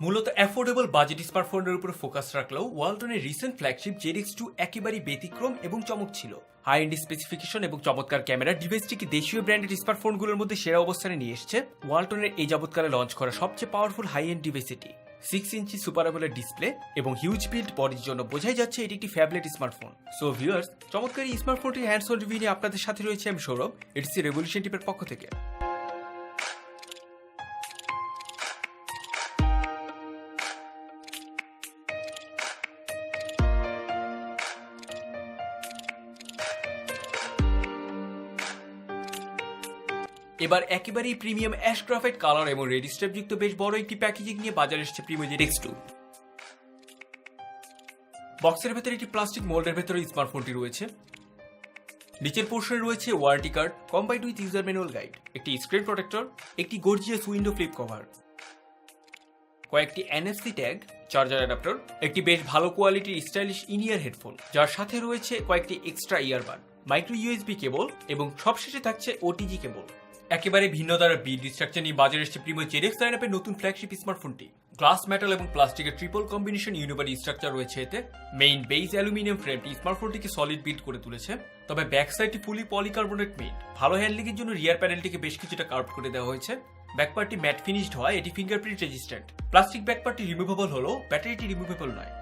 মূলত affordable budget স্মার্টফোনের উপর ফোকাস রাখলেও ওয়ালটনের রিসেন্ট ফ্ল্যাগশিপ জেডিক্স টু একেবারেই ব্যতিক্রম এবং চমক ছিল। হাই এন্ড স্পেসিফিকেশন এবং চমৎকার ক্যামেরা ডিভাইসটিকে দেশীয় ব্র্যান্ডেড স্মার্টফোনগুলোর মধ্যে সেরা অবস্থানে নিয়ে এসেছে? ওয়ালটনের এই যাবৎকালে লঞ্চ করা সবচেয়ে পাওয়ারফুল হাই এন্ড ডিভাইস এটি সিক্স ইঞ্চি সুপার আমলের ডিসপ্লে এবং হিউজ বিল্ড বডির জন্য বোঝাই যাচ্ছে এটি একটি ফ্যাবলেট স্মার্টফোন সো ভিউয়ার্স চমৎকার এই স্মার্টফোনটির হ্যান্ডস অন রিভিউ নিয়ে আপনাদের সাথে রয়েছে আমি সৌরভ। এটি সি রেভলিউশন টিপের পক্ষ থেকে। এবার একেবারেই প্রিমিয়াম অ্যাশ কালার এবং রেড স্ট্রাইপ যুক্ত বেশ বড় একটি প্যাকেজিং নিয়ে বাজারে এসেছে প্রিমিয়ার এক্স টু বক্সের ভেতরে একটি প্লাস্টিক মোল্ডের ভেতরে স্মার্টফোনটি রয়েছে। নিচের পোর্শনে রয়েছে warranty card combined with user manual guide, একটি স্ক্রিন প্রোটেক্টর, একটি গর্জিয়াস উইন্ডো ফ্লিপ কভার, কয়েকটি এনএফসি ট্যাগ, চার্জার অ্যাডাপ্টার, একটি বেশ ভালো কোয়ালিটির স্টাইলিশ ইনিয়ার হেডফোন, যার সাথে রয়েছে কয়েকটি extra earbud, micro USB cable এবং সবশেষে থাকছে ওটিজি কেবল। একেবারে ভিন্ন দ্বারা বিড স্ট্রাকচার নিয়ে বাজারে এসেছে প্রিমো জেডেক্স লাইনআপের নতুন ফ্ল্যাগশিপ স্মার্টফোনটি গ্লাস মেটাল এবং প্লাস্টিকের ট্রিপল কম্বিনেশন ইউনিভারি স্ট্রাকচার রয়েছে এতে। মেইন বেস অ্যালুমিনিয়াম ফ্রেমটি স্মার্টফোনটিকে সলিড বিল্ড করে তুলেছে। তবে ব্যাক সাইডটি ফুলি পলিকার্বনেট মেড ভালো হ্যান্ডলিংয়ের জন্য রিয়ার প্যানেলটিকে বেশ কিছুটা কার্ভ করে দেওয়া হয়েছে। ব্যাকপার্টটি ম্যাট ফিনিশড হয় এটি ফিঙ্গারপ্রিন্ট রেজিস্ট্যান্ট প্লাস্টিক ব্যাকপার্টটি রিমুভেবল হলো ব্যাটারিটি রিমুভেবল নয়।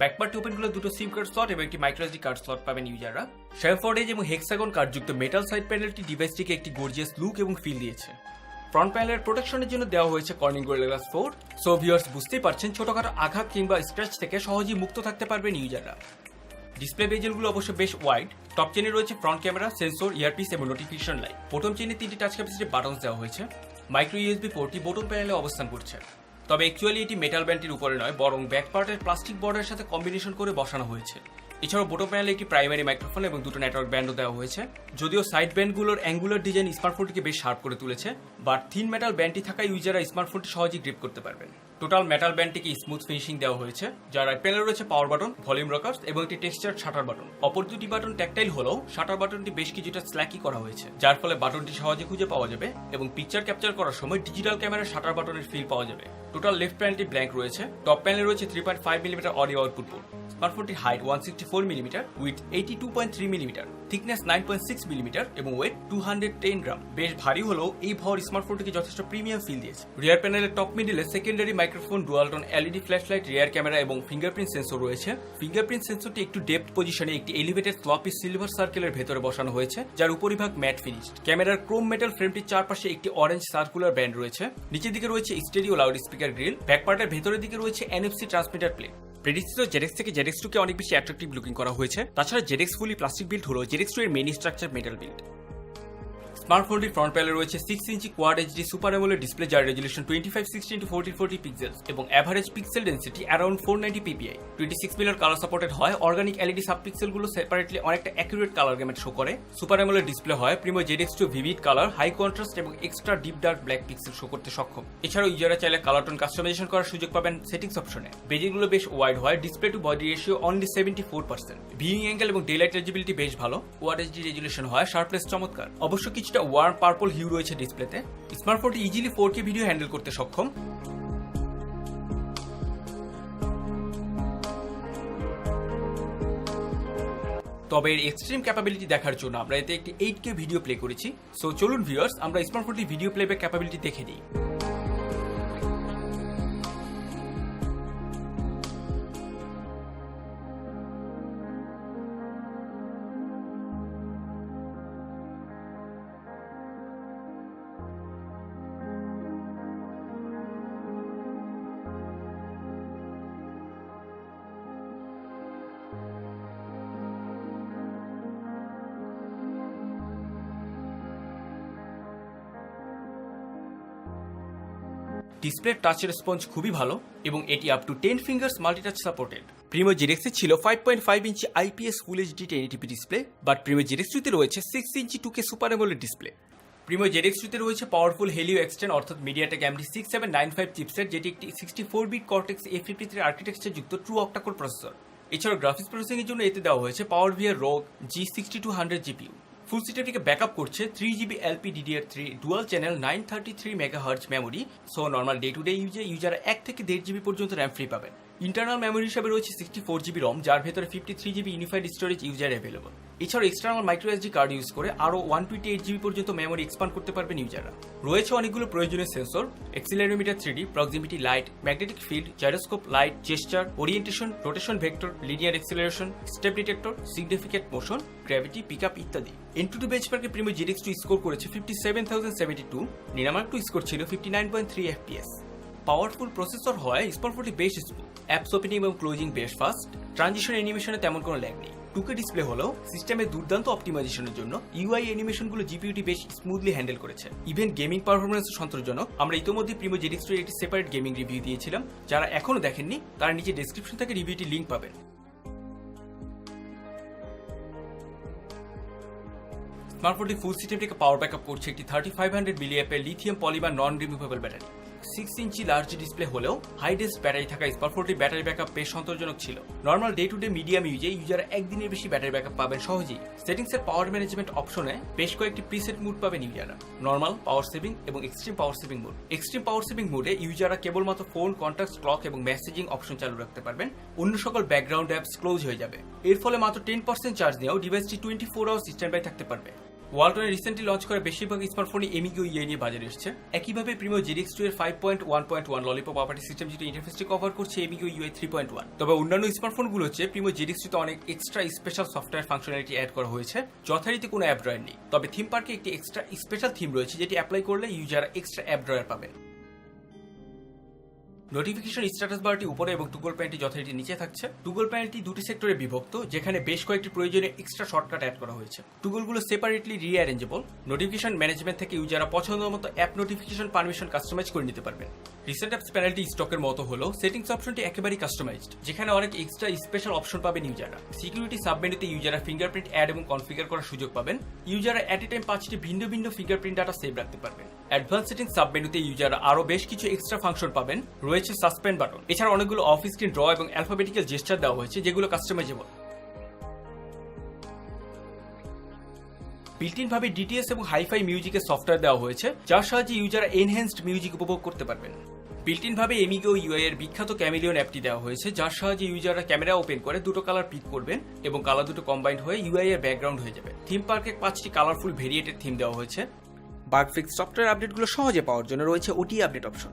ব্যাকপার্ট ওপেনগুলো দুটো সিম কার্ড স্লট এবং একটি মাইক্রোএসডি কার্ড স্লট পাবেন ইউজাররা শেফোর্ডেজ এবং হেক্সাগন কার্ডযুক্ত মেটাল সাইড প্যানেলটি ডিভাইসটিকে একটি গর্জিয়াস লুক এবং ফিল দিয়েছে। ফ্রন্ট প্যানেলের প্রোটেকশনের জন্য দেওয়া হয়েছে Corning gold glass four so viewers বুঝতেই পারছেন, ছোটখাটো আঘাত কিংবা স্ক্র্যাচ থেকে সহজেই মুক্ত থাকতে পারবেন ইউজাররা ডিসপ্লে বেজেলগুলো অবশ্য বেশ ওয়াইড টপ চেনে রয়েছে ফ্রন্ট ক্যামেরা সেন্সর ইয়ারপিস এবং নোটিফিকেশন লাইট প্রথম চেনে তিনটি টাচ ক্যাপাসিটি বাটনস দেওয়া হয়েছে। মাইক্রো ইউএসবি পোর্টটি বোটম প্যানেলে অবস্থান করছে। তবে অ্যাকচুয়ালি এটি মেটাল ব্যান্ডটির উপরে নয়, বরং ব্যাক পার্টের প্লাস্টিক বর্ডের সাথে কম্বিনেশন করে বসানো হয়েছে। এছাড়াও বোটো প্যানেলে একটি প্রাইমারি মাইক্রোফোন এবং দুটো নেটওয়ার্ক ব্যান্ডও দেওয়া হয়েছে। যদিও সাইড ব্যান্ডগুলোর অ্যাঙ্গুলার ডিজাইন স্মার্টফোনটিকে বেশ শার্প করে তুলেছে বাট থিন মেটাল ব্যান্ডটি থাকায় ইউজাররা স্মার্টফোনটি সহজেই গ্রিপ করতে পারবেন। টোটাল মেটাল ব্যান্ডটিকে স্মুথ ফিনিশিং দেওয়া হয়েছে, যার প্যানেলে রয়েছে পাওয়ার বাটন ভলিউম রকার্স এবং একটি টেক্সচার শাটার বাটন অপর দুটি বাটন ট্যাকটাইল হলেও শাটার বাটনটি বেশ কিছুটা স্ল্যাকি করা হয়েছে, যার ফলে বাটনটি সহজে খুঁজে পাওয়া যাবে এবং পিকচার ক্যাপচার করার সময় ডিজিটাল ক্যামেরার শাটার বাটনের ফিল পাওয়া যাবে। টোটাল লেফট প্যানেলটি ব্ল্যাঙ্ক রয়েছে টপ প্যানেলে রয়েছে three point five millimetre audio output port স্মার্টফোনটির height one sixty four millimetre with eighty two point three millimetre thickness nine point six millimetre এবং weight two hundred ten gram বেশ ভারী হলেও এই ভর স্মার্টফোনটিকে যথেষ্ট প্রিমিয়াম ফিল দিয়েছে। রিয়ার প্যানেলের টপ মিডিলে secondary microphone dual tone LED flash light rear camera এবং ফিঙ্গারপ্রিন্ট সেন্সর রয়েছে। ফিঙ্গারপ্রিন্ট সেন্সরটি একটু ডেপথ পজিশনে একটি এলিভেটেড ফ্লপি সিলভার সার্কেলের ভেতরে বসানো হয়েছে, যার উপরিভাগ ম্যাট ফিনিশড ক্যামেরার ক্রোম মেটাল ফ্রেমটির চারপাশে একটি অরেঞ্জ সার্কুলার ব্যান্ড রয়েছে। নিচের দিকে রয়েছে stereo loud speaker grill back পার্টের ভেতরের দিকে রয়েছে এনএফসি ট্রান্সমিটার প্লেট প্রেডিসিত জেডেক্স থেকে জেডেক্স টুকে অনেক বেশি অ্যাট্রাকটিভ লুকিং করা হয়েছে। তাছাড়া জেডেক্স ফুলি প্লাস্টিক বিল্ড হলো। জেডেক্স টু এর মেইন স্ট্রাকচার মেটাল বিল্ড স্মার্টফোনটির ফ্রন্ট প্যানেলে রয়েছে six inch quad HD super AMOLED display যার resolution twenty five sixty into forty forty pixels এবং average pixel density around four ninety PPI twenty six million colour supported হয় organic LED sub পিক্সেলগুলো separately অনেকটা accurate colour gamut show করে। Super AMOLED display হয় Primo Z X two vivid colour high contrast এবং extra deep dark black pixel show করতে সক্ষম। এছাড়াও ইউজাররা চাইলে কালার টোন কাস্টমাইজেশন করার সুযোগ পাবেন সেটিংস অপশনে বেজিংগুলো বেশ ওয়াইড হয় display to body ratio only seventy four percent viewing angle এবং ডেলাইট রেজিবিলিটি বেশ ভালো। ওয়ার এইচডি রেজুলেশন হয় শার্পনেস চমৎকার। অবশ্য কিছুটা ওয়ার্ম পার্পল হিউ রয়েছে ডিসপ্লেতে স্মার্টফোনটি easily four K video handle করতে সক্ষম। তবে এর এক্সট্রিম ক্যাপাবিলিটি দেখার জন্য আমরা এতে একটি এইট কে ভিডিও প্লে করেছি। সো চলুন ভিউয়ার্স আমরা স্মার্টফোনটি ভিডিও প্লেব্যাক ক্যাপাবিলিটি দেখে নিই। ডিসপ্লে টাচ রেসপন্স খুবই ভালো এবং এটি up to ten fingers multitouch supported Primo জিরেক্সে ছিল five point five inch IPS full HD ten eighty P display but Primo Z X টুতে রয়েছে six inch two K super AMOLED display Primo Z X টুতে রয়েছে powerful Helio X ten অর্থাৎ MediaTek MD six seven nine five chipset যেটি একটি sixty four bit cortex A fifty three architecture যুক্ত true octacore processor এছাড়াও graphics processing এর জন্য এতে দেওয়া হয়েছে power VR rogue G sixty two hundred GPU full সিস্টেমটিকে ব্যাকআপ করছে three GB LP DDR three dual channel nine thirty three megahertz memory so normal day to day ইউজে user এক থেকে দেড় জিবি পর্যন্ত র্যাম ফ্রি পাবেন। Internal memory হিসাবে রয়েছে sixty four GB ROM যার ভেতরে fifty three GB unified storage user available এছাড়াও external micro SD card use করে আরও ওয়ান টোয়েন্টি এইট জিবি পর্যন্ত মেমোরি এক্সপান্ড করতে পারবেন ইউজাররা রয়েছে অনেকগুলো প্রয়োজনীয় sensor accelerometer three D proximity light magnetic field gyroscope light gesture orientation rotation vector linear acceleration step detector significant motion gravity pick up ইত্যাদি। AnTuTu বেঞ্চমার্কে premier Z X two score করেছে fifty seven thousand seventy two Nenamark two score ছিল fifty nine point three FPS powerful processor হয় স্মার্টফোনটি বেশ smooth apps opening এবং closing বেশ fast transition অ্যানিমেশনে তেমন কোনো ল্যাগ নেই। টুকে ডিসপ্লে হলেও সিস্টেমের দুর্দান্ত অপটিমাইজেশনের জন্য ইউআই অ্যানিমেশনগুলো জিপিউটি বেশ স্মুথলি হ্যান্ডেল করেছে। ইভেন গেমিং পারফরমেন্স সন্তোষজনক, আমরা ইতিমধ্যে প্রিমো জেডিক্সের একটি সেপারেট গেমিং রিভিউ দিয়েছিলাম। যারা এখনও দেখেননি, তারা নিচে ডেসক্রিপশন থেকে রিভিউটি লিঙ্ক পাবেন। স্মার্টফোনটি ফুল সিস্টেমটিকে পাওয়ার ব্যাকআপ করছে একটি thirty five hundred মিলিয়াপের lithium polymer non removable battery six ইঞ্চি লার্জ ডিসপ্লে হলেও হাই ব্যাটারি থাকা স্মার্টফোনটির ব্যাটারি ব্যাকআপ বেশ সন্তোষজনক ছিল। Normal day to day medium ইউজে user একদিনের বেশি ব্যাটারি ব্যাকআপ পাবেন সহজেই। সেটিংস এর পাওয়ার ম্যানেজমেন্ট অপশনে বেশ কয়েকটি প্রিসেট মুড পাবেন ইউজাররা নর্মাল পাওয়ার সেভিং এবং extreme power saving mode extreme power saving মুডে ইউজাররা কেবলমাত্র ফোন কন্ট্যাক্ট ক্লক এবং মেসেজিং অপশন চালু রাখতে পারবেন। অন্য সকল ব্যাকগ্রাউন্ড অ্যাপস ক্লোজ হয়ে যাবে। এর ফলে মাত্র টেন পার্সেন্ট চার্জ নিয়েও ডিভাইসটি twenty four hours standby থাকতে পারবে। ওয়ালটনে রিসেন্টলি লঞ্চ করা বেশিরভাগ স্মার্টফোনই এমিগো ইয়ে নিয়ে বাজারে এসেছে। একইভাবে প্রিমো জিডিক্স টু এর five point one point one lollipop operating system যেটা ইন্টারফেসটি কভার করছে Amigo UI three point one তবে অন্যান্য স্মার্টফোনগুলো হচ্ছে প্রিমো জিডিক্স টুতে অনেক extra special software functionality add করা হয়েছে, যথারীতি কোনো অ্যাপ ড্রয়ার নেই। তবে থিম পার্কে একটি এক্সট্রা স্পেশাল থিম রয়েছে, যেটি অ্যাপ্লাই করলে ইউজার এক্সট্রা অ্যাপ ড্রয়ার পাবেন নোটিফিকেশন স্ট্যাটাস বারটি উপরে এবং টুগল প্যানেলটি যথারীতি নিচে থাকছে। টুগল প্যানেলটি দুটি সেক্টরে বিভক্ত, যেখানে বেশ কয়েকটি প্রয়োজনীয় এক্সট্রা শর্টকাট অ্যাড করা হয়েছে। টুগলগুলো সেপারেটলি রিঅ্যারেঞ্জেবল নোটিফিকেশন ম্যানেজমেন্ট থেকে ইউজাররা পছন্দ মতো অ্যাপ নোটিফিকেশন পারমিশন কাস্টমাইজ করে নিতে পারবেন। রিসেন্ট অ্যাপস প্যানেলটি স্টকের মতো হলো সেটিংস অপশনটি একেবারেই কাস্টমাইজড যেখানে অনেক এক্সট্রা স্পেশাল অপশন পাবেন ইউজাররা। সিকিউরিটি সাবমেনুতে ইউজাররা ফিঙ্গারপ্রিন্ট অ্যাড এবং কনফিগার করার সুযোগ পাবেন। ইউজাররা অ্যাট এ টাইম পাঁচটি ভিন্ন ভিন্ন ফিঙ্গারপ্রিন্ট ডাটা সেভ রাখতে পারবেন। অ্যাডভান্স সেটিং সাবমেনুতে ইউজাররা আরও বেশ কিছু এক্সট্রা ফাংশন পাবেন। রয়েছে সাসপেন্ড বাটন। এছাড়া অনেকগুলো অফ স্ক্রিন ড্র এবং অ্যালফাবেটিক্যাল জেস্টার দেওয়া হয়েছে, যেগুলো কাস্টমাইজেবল। বিল্টিন ভাবে ডিটিএস এবং হাইফাই মিউজিকের সফটওয়্যার দেওয়া হয়েছে, যার সাহায্যে ইউজার এনহ্যান্সড মিউজিক উপভোগ করতে পারবেন। বিল্টিন ভাবে এমিগো ইউআই এর বিখ্যাত ক্যামিলিয়ন অ্যাপটি দেওয়া হয়েছে, যার সাহায্যে ইউজাররা ক্যামেরা ওপেন করে দুটো কালার পিক করবেন এবং কালার দুটো কম্বাইন্ড হয়ে ইউআই এর ব্যাকগ্রাউন্ড হয়ে যাবে। থিম পার্কে পাঁচটি কালারফুল ভেরিয়েটেড থিম দেওয়া হয়েছে। বাগ ফিক্স সফটওয়্যার আপডেটগুলো সহজে পাওয়ার জন্য রয়েছে ওটি আপডেট অপশন।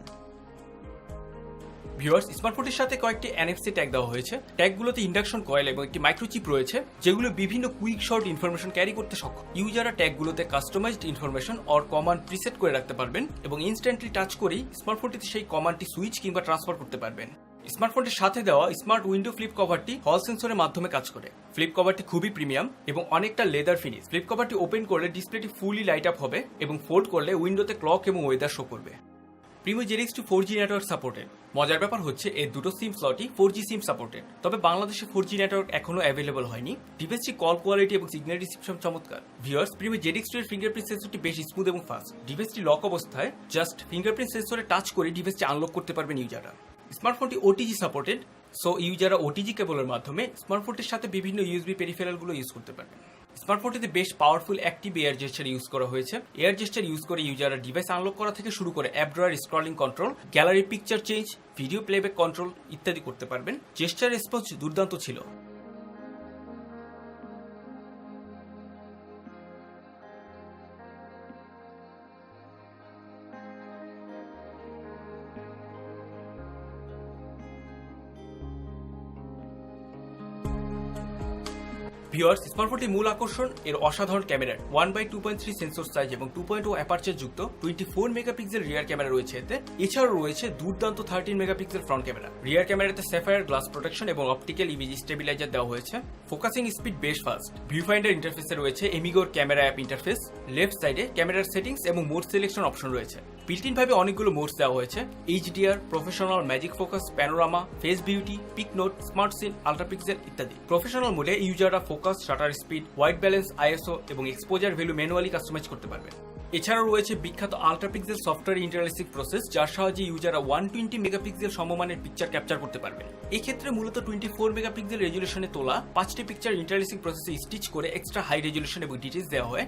ভিউয়ার্স স্মার্টফোনটির সাথে কয়েকটি এনএফসি ট্যাগ দেওয়া হয়েছে। ট্যাগগুলোতে ইন্ডাকশন কয়েল এবং একটি মাইক্রোচিপ রয়েছে, যেগুলো বিভিন্ন কুইক শর্ট ইনফরমেশন ক্যারি করতে সক্ষম। ইউজাররা ট্যাগগুলোতে customized information or command preset করে রাখতে পারবেন এবং ইনস্ট্যান্টলি টাচ করেই স্মার্টফোনটিতে সেই কমান্ডটি সুইচ কিংবা ট্রান্সফার করতে পারবেন। স্মার্টফোনটির সাথে দেওয়া স্মার্ট উইন্ডো ফ্লিপ কভারটি হল সেন্সরের মাধ্যমে কাজ করে। ফ্লিপ কভারটি খুবই প্রিমিয়াম এবং অনেকটা লেদার ফিনিশ ফ্লিপ কভারটি ওপেন করলে ডিসপ্লেটি ফুলি লাইট আপ হবে এবং ফোল্ড করলে উইন্ডোতে ক্লক এবং ওয়েদার শো করবে। Primo জেরিক্স two four G network supported মজার ব্যাপার হচ্ছে এর দুটো সিম স্লটই ফোর জি সিম সাপোর্টেড তবে বাংলাদেশে ফোর জি নেটওয়ার্ক এখনও অ্যাভেলেবল হয়নি। ডিভাইসটি কল কোয়ালিটি এবং সিগন্যাল রিসিপশন চমৎকার। ভিউয়ার্স প্রিমো জেরিক্স টু এর ফিঙ্গারপ্রিন্ট সেন্সরটি বেশ স্মুথ এবং ফাস্ট ডিভাইসটি লক অবস্থায়। জাস্ট ফিঙ্গারপ্রিন্ট সেন্সরে টাচ করে ডিভাইসটি আনলক করতে পারবেন ইউজাররা। স্মার্টফোনটি ওটিজি সাপোর্টেড সো ইউজাররা ওটিজি কেবলের মাধ্যমে স্মার্টফোনটির সাথে বিভিন্ন ইউএসবি পেরিফেরালগুলো ইউজ করতে পারবেন। স্মার্টফোনটিতে বেশ powerful active air gesture use করা হয়েছে। এয়ার জেস্টার ইউজ করে ইউজাররা ডিভাইস আনলক করা থেকে শুরু করে app drawer scrolling control gallery picture change video playback control ইত্যাদি করতে পারবেন। জেস্টার রেসপন্স দুর্দান্ত ছিল। ভিওয়ার্স স্মার্টফোনটির মূল আকর্ষণ। এর অসাধারণ ক্যামেরার one by two point three sensor size এবং টু পয়েন্ট ও অ্যাপারচার যুক্ত twenty four megapixel rear camera রয়েছে এতে। এছাড়াও রয়েছে দুর্দান্ত thirteen megapixel front camera rear ক্যামেরাতে সেফায়ার গ্লাস প্রোটেকশন এবং অপটিক্যাল ইমেজ স্টেবিলাইজার দেওয়া হয়েছে। ফোকাসিং স্পিড বেশ ফাস্ট ভিউ ফাইন্ডার ইন্টারফেসে রয়েছে এমিগোর ক্যামেরা অ্যাপ ইন্টারফেস লেফট সাইডে ক্যামেরার সেটিংস এবং মোড সিলেকশন অপশন রয়েছে। বিল্টিন ভাবে অনেকগুলো মোডস দেওয়া হয়েছে। HDR professional magic focus panorama face beauty pic note smart scene ultrapixel ইত্যাদি। প্রফেশনাল মোডে ইউজাররা focus shutter speed white balance ISO এবং এক্সপোজার ভ্যালু ম্যানুয়ালি কাস্টমাইজ করতে পারবে। এছাড়াও রয়েছে বিখ্যাত আল্ট্রাপিক্সেল সফটওয়্যার ইন্টারলেসিং প্রসেস যার সাহায্যে ইউজাররা ওয়ান টোয়েন্টি মেগাপিক্সেল সমমানের পিকচার ক্যাপচার করতে পারবেন এই ক্ষেত্রে মূলত টোয়েন্টি ফোর মেগাপিক্সেল রেজুলেশনে তোলা পাঁচটি পিকচার ইন্টারলেসিং প্রসেসে স্টিচ করে এক্সট্রা হাই রেজুলেশন এবং ডিটেলস দেওয়া হয়।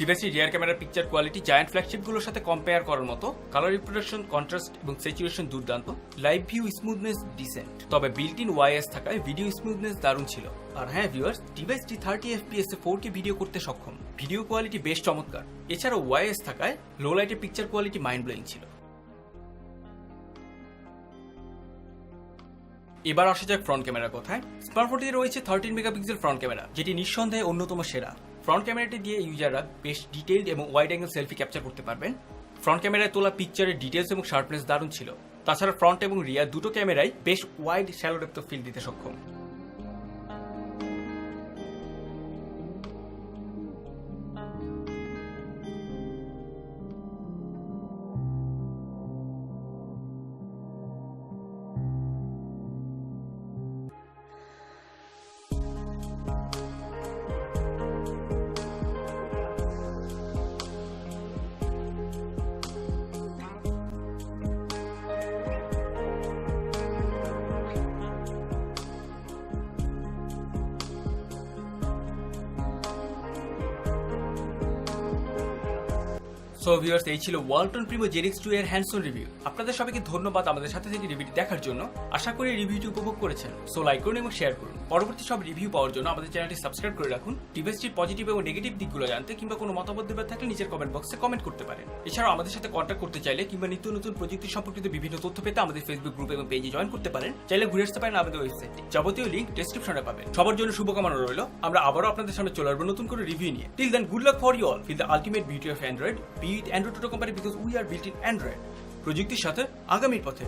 ডিভাইসটি রিয়ার ক্যামেরার পিকচার কোয়ালিটি জায়ান্ট ফ্ল্যাগশিপগুলোর সাথে কম্পেয়ার করার মতো কালার রিপ্রোডাকশন কন্ট্রাস্ট এবং স্যাচুরেশন দুর্দান্ত লাইভ ভিউ স্মুথনেস ডিসেন্ট তবে বিল্ট ইন ওয়াইএস থাকায় ভিডিও স্মুথনেস দারুণ ছিল। আর হ্যাঁ ভিউয়ার্স ডিভাইসটি থার্টি এফপিএস এ ফোর ভিডিও করতে সক্ষম। ভিডিও কোয়ালিটি বেশ চমৎকার। এছাড়াও ওয়াইএস থাকায় লো লাইটের পিকচার কোয়ালিটি মাইন্ড ব্লোয়িং ছিল। এবার আসা যাক ফ্রন্ট ক্যামেরার কথায়। স্মার্টফোনটিতে রয়েছে থার্টিন মেগাপিক্সেল ফ্রন্ট ক্যামেরা যেটি নিঃসন্দেহে অন্যতম সেরা। ফ্রন্ট ক্যামেরাটি দিয়ে ইউজাররা বেশ ডিটেইলড এবং ওয়াইড অ্যাঙ্গেল সেলফি ক্যাপচার করতে পারবেন। ফ্রন্ট ক্যামেরায় তোলা পিকচারের ডিটেলস এবং শার্পনেস দারুণ ছিল। তাছাড়া ফ্রন্ট এবং রিয়ার দুটো ক্যামেরাই বেশ ওয়াইড শ্যালো ডেপথ ফিল দিতে সক্ষম। সো ভিউয়ার্স এই ছিল ওয়ালটন প্রিমো জেরিক্স টু এর হ্যান্ডসন রিভিউ আপনাদের সবাইকে ধন্যবাদ আমাদের সাথে থেকে রিভিউটি দেখার জন্য। আশা করি রিভিউটি উপভোগ করেছেন। সো লাইক করুন এবং শেয়ার করুন। পরবর্তী সব রিভিউ পাওয়ার জন্য আমাদের চ্যানেলটি সাবস্ক্রাইব করে রাখুন। ডিভাইসটির পজিটিভ এবং নেগেটিভ দিকগুলো জানতে কিংবা কোনো মতামত দেবার থাকলে নিচের কমেন্ট বক্সে কমেন্ট করতে পারেন। এছাড়াও আমাদের সাথে কন্ট্যাক্ট করতে চাইলে কিংবা নিত্য নতুন প্রযুক্তি সম্পর্কিত বিভিন্ন তথ্য পেতে আমাদের ফেসবুক গ্রুপ এবং পেজে জয়েন করতে পারেন। চাইলে ঘুরে আসতে পারেন আমাদের ওয়েবসাইটে যাবতীয় লিঙ্ক ডেসক্রিপশনে পাবেন। সবার জন্য শুভকামনা রইল। আমরা আবারও আপনাদের সামনে চলে আসব নতুন করে রিভিউ নিয়ে। Till then good luck for you all feel the ultimate beauty of Android beat Android toto company because we are built in Android প্রযুক্তির সাথে আগামীর পথে।